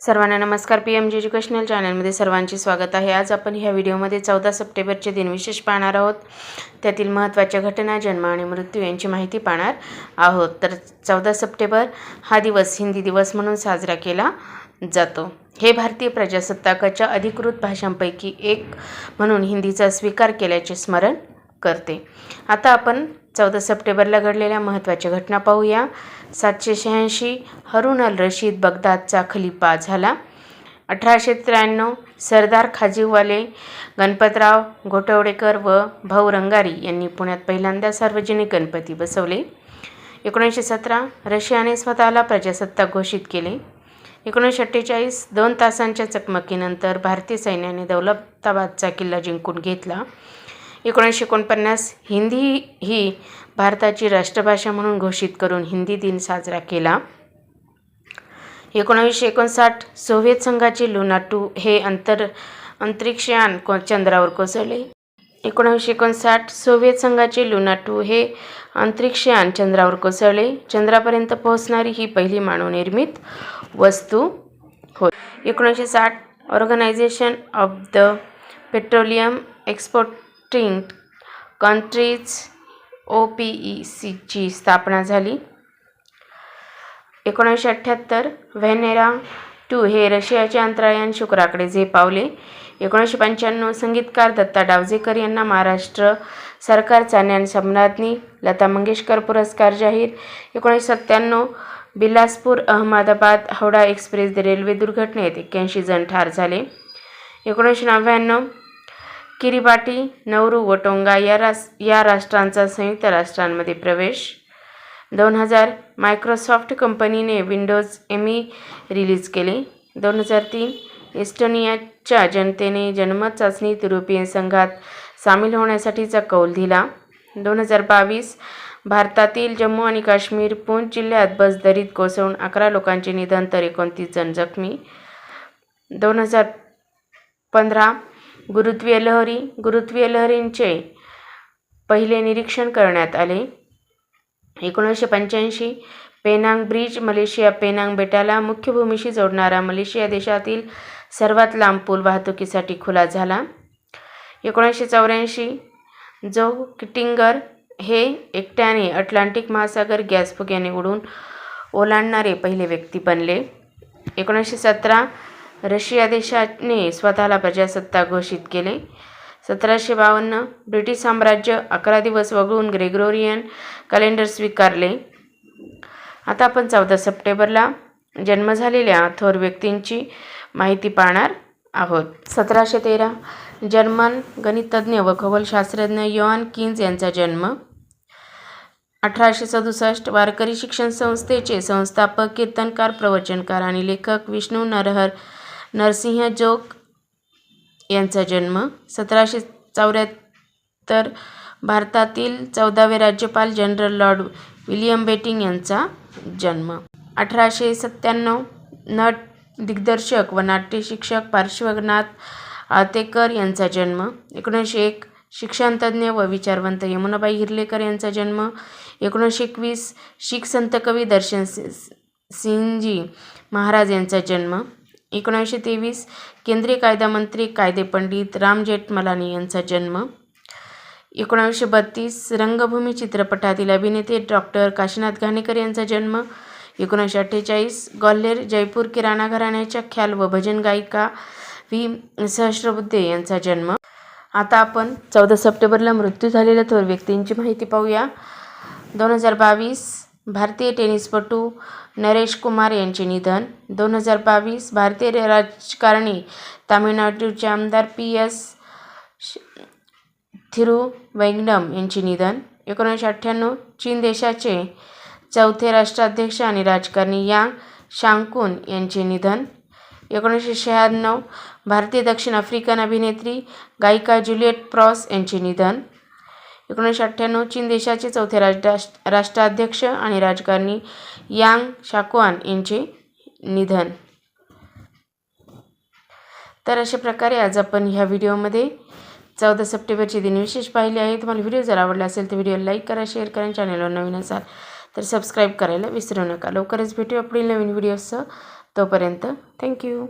सर्वांना नमस्कार. P M G educational चॅनलमध्ये सर्वांचे स्वागत आहे. आज आपण ह्या व्हिडिओमध्ये चौदा सप्टेंबरचे दिन विशेष पाहणार आहोत. त्यातील महत्त्वाच्या घटना जन्म आणि मृत्यू यांची माहिती पाहणार आहोत. तर चौदा सप्टेंबर हा दिवस हिंदी दिवस म्हणून साजरा केला जातो. हे भारतीय प्रजासत्ताकाच्या अधिकृत भाषांपैकी एक म्हणून हिंदीचा स्वीकार केल्याचे स्मरण करते. आता आपण चौदा सप्टेंबरला घडलेल्या महत्त्वाच्या घटना पाहूया. सातशे शहाऐंशी हरुन अल रशीद बगदादचा खलिफा झाला. अठराशे त्र्याण्णव सरदार खाजीवाले गणपतराव घोटवडेकर व भाऊ रंगारी यांनी पुण्यात पहिल्यांदा सार्वजनिक गणपती बसवले. एकोणीसशे सतरा रशियाने स्वतःला प्रजासत्ताक घोषित केले. एकोणीसशे अठ्ठेचाळीस दोन तासांच्या चकमकीनंतर भारतीय सैन्याने दौलताबादचा किल्ला जिंकून घेतला. एकोणीसशे एकोणपन्नास हिंदी ही भारताची राष्ट्रभाषा म्हणून घोषित करून हिंदी दिन साजरा केला. एकोणावीसशे एकोणसाठ सोव्हिएत संघाचे लुना टू हे अंतर अंतरिक्षयान को चंद्रावर कोसळले. एकोणावीसशे एकोणसाठ सोव्हिएत संघाचे लुना टू हे अंतरिक्षयान चंद्रावर कोसळले. चंद्रापर्यंत पोहोचणारी ही पहिली मानवनिर्मित वस्तू होय. एकोणीसशे साठ organisation of the petroleum exporting countries O P E सीची स्थापना झाली. एकोणीसशे अठ्ठ्याहत्तर व्हेनेरा टू हे रशियाचे अंतराळयान शुक्राकडे झेपावले. एकोणीसशे पंच्याण्णव संगीतकार दत्ता डावजेकर यांना महाराष्ट्र सरकारचा ज्ञानसम्राज्ञी लता मंगेशकर पुरस्कार जाहीर. एकोणीसशे सत्त्याण्णव बिलासपूर अहमदाबाद हावडा एक्सप्रेस रेल्वे दुर्घटनेत एक्क्याऐंशी जण ठार झाले. एकोणीसशे नव्याण्णव किरिबाटी नौरू व टोंगा या रास या राष्ट्रांचा संयुक्त राष्ट्रांमध्ये प्रवेश. दोन हजार मायक्रोसॉफ्ट कंपनीने विंडोज एमी रिलीज केले. दोन हजार तीन इस्टोनियाच्या जनतेने जनमत चाचणीत युरोपियन संघात सामील होण्यासाठीचा कौल दिला. दोन हजार बावीस भारतातील जम्मू आणि काश्मीर पूंछ जिल्ह्यात बसदरीत कोसळून अकरा लोकांचे निधन तर एकोणतीस जण जखमी. दोन हजार पंधरा गुरुत्वीय लहरी गुरुत्वीय लहरींचे पहिले निरीक्षण करण्यात आले. एकोणीसशे पंच्याऐंशी पेनांग ब्रिज मलेशिया पेनांग बेटाला मुख्य भूमीशी जोडणारा मलेशिया देशातील सर्वात लांब पूल वाहतुकीसाठी खुला झाला. एकोणीसशे चौऱ्याऐंशी जो किटिंगर हे एकट्याने अटलांटिक महासागर गॅस फुग्याने उडून ओलांडणारे पहिले व्यक्ती बनले. एकोणीसशे सतरा रशिया देशाने स्वतःला प्रजासत्ताक घोषित केले. सतराशे बावन्न ब्रिटिश साम्राज्य अकरा दिवस वगळून ग्रेगोरियन कॅलेंडर स्वीकारले. आता आपण चौदा सप्टेंबरला जन्म झालेल्या थोर व्यक्तींची माहिती पाहणार आहोत. सतराशे तेरा जर्मन गणितज्ञ व खगोलशास्त्रज्ञ योहान किन्ज यांचा जन्म. अठराशे सदुसष्ट वारकरी शिक्षण संस्थेचे संस्थापक कीर्तनकार प्रवचनकार आणि लेखक विष्णू नरहर नरसिंह जोग यांचा जन्म सतराशे चौऱ्याहत्तर भारतातील चौदावे राज्यपाल जनरल लॉर्ड विलियम बेटिंग यांचा जन्म. अठराशे सत्त्याण्णव नट दिग्दर्शक व नाट्यशिक्षक पार्श्वनाथ आतेकर यांचा जन्म. एकोणीसशे एक शिक्षणतज्ज्ञ व विचारवंत यमुनाबाई हिरलेकर यांचा जन्म. एकोणीसशे एकवीस शीख संत कवी दर्शन सिंहजी महाराज यांचा जन्म. एकोणीसशे तेवीस केंद्रीय कायदा मंत्री कायदेपंडित राम जेठमलानी यांचा जन्म. एकोणावीसशे बत्तीस रंगभूमी चित्रपटातील अभिनेते डॉक्टर काशीनाथ घाणेकर यांचा जन्म. एकोणीसशे अठ्ठेचाळीस ग्वाल्हेर जयपूर किराणा घराण्याच्या ख्याल व भजन गायिका व्ही. सहस्रबुद्धे यांचा जन्म. आता आपण चौदा सप्टेंबरला मृत्यू झालेल्या थोर व्यक्तींची माहिती पाहूया. दोन हजार बावीस भारतीय टेनिसपटू नरेश कुमार यांचे निधन. दोन हजार बावीस भारतीय राजकारणी तामिळनाडूचे आमदार पी एस थिरुवैंगडम यांचे निधन. एकोणीसशे अठ्ठ्याण्णव चीन देशाचे चौथे राष्ट्राध्यक्ष आणि राजकारणी यांग शांकून यांचे निधन. एकोणीसशे शहाण्णव भारतीय दक्षिण आफ्रिकन अभिनेत्री गायिका जुलिएट प्रॉस यांचे निधन. एकोणीसशे अठ्ठ्याण्णव चीन देशाचे चौथे राष्ट्र राष्ट्राध्यक्ष आणि राजकारणी यांग शाकुआन यांचे निधन. तर अशा प्रकारे आज आपण ह्या व्हिडिओमध्ये चौदा सप्टेंबरचे दिन विशेष पाहिले आहे तुम्हाला व्हिडिओ जर आवडला असेल तर व्हिडिओ लाईक करा शेअर करा चॅनलवर नवीन असाल तर सबस्क्राईब करायला विसरू नका. लवकरच भेटू आपली नवीन व्हिडिओसह. तोपर्यंत थँक्यू.